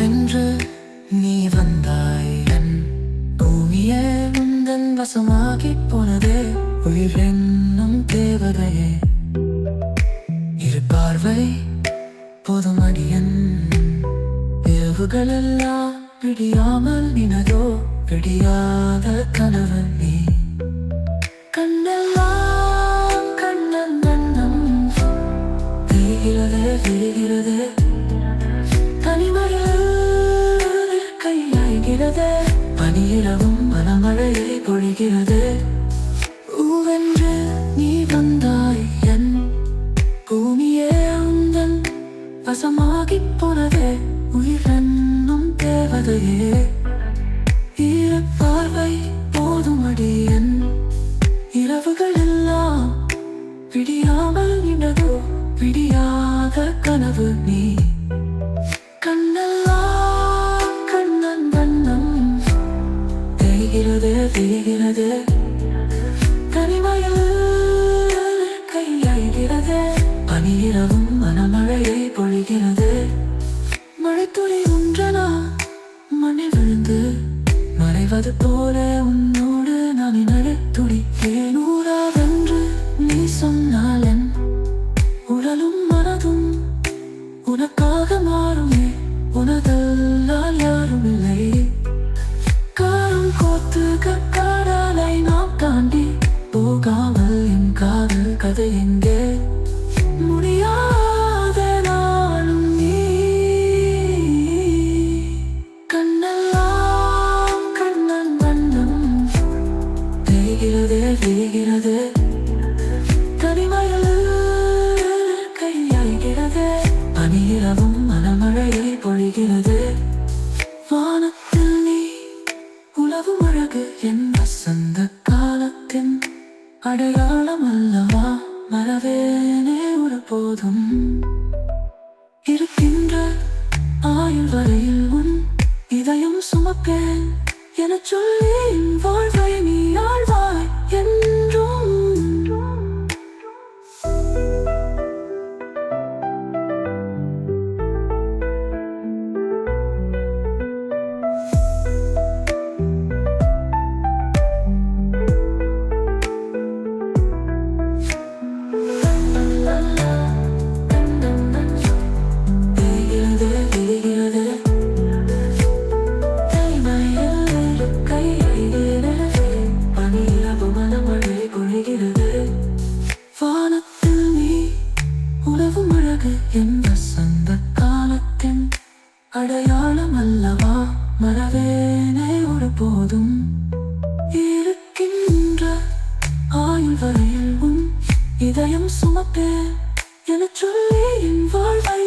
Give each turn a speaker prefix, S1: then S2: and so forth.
S1: பூவென்று நீ வந்தாய் என் பூமியே உந்தன் வசமாகி போனதே உயிரென்னும் தேவதையே இரு பார்வை போதும் அடியன் இரவுகளெல்லாம் பிடியாமல் நினதோ? பிடியாத கனவு நீ. கண்ணெல்லாம் கண்ணன் கண்ணம் தெரிகிறதே தெரிகிறதே பனியிரவும் மனமழையை பொழிகிறது. பூவென்று நீ வந்தாய் என் பூமியே உந்தன் வசமாகிப் போனதே. உயிரென்னும் தேவதையே பார்வை போதும் அடியன் இரவுகள் எல்லாம் விடியாமல் நின்றதோ விடியாத கனவு நீ. தேய்கிறதே தனிமையில் கையாய்கிறதே. பனியிரவும் மனமழையை பொழிகிறது. மழைத்துளி உன்றனா? மணி விழுந்து மறைவது போல உன்னோடு நான் நடு துளி முடியாது எங்கே முடியாத நாளும் நீ. கண்ணெல்லாம் கண்ணன் வண்ணம். தேய்கிறதே தேய்கிறதே. தனிமையில் கையாய்கிறது பனியிரவும் மனமழையை பொழிகிறது. வானத்தில் நீ உலவும் அழகு. என் வசந்த காலத்தின் அடையாளம் அல்லவா? மறவேனே ஒரு போதும் இருக்கின்ற ஆயுள் வரையில் உன் இதயம் சுமப்பேன் என சொல்லி அடையாளம் அல்லவா? மறவேனே ஒரு போதும் இருக்கின்ற ஆயுள் வரையில் உன் இதயம் சுமப்பே என சொல்லி என் வாழ்வை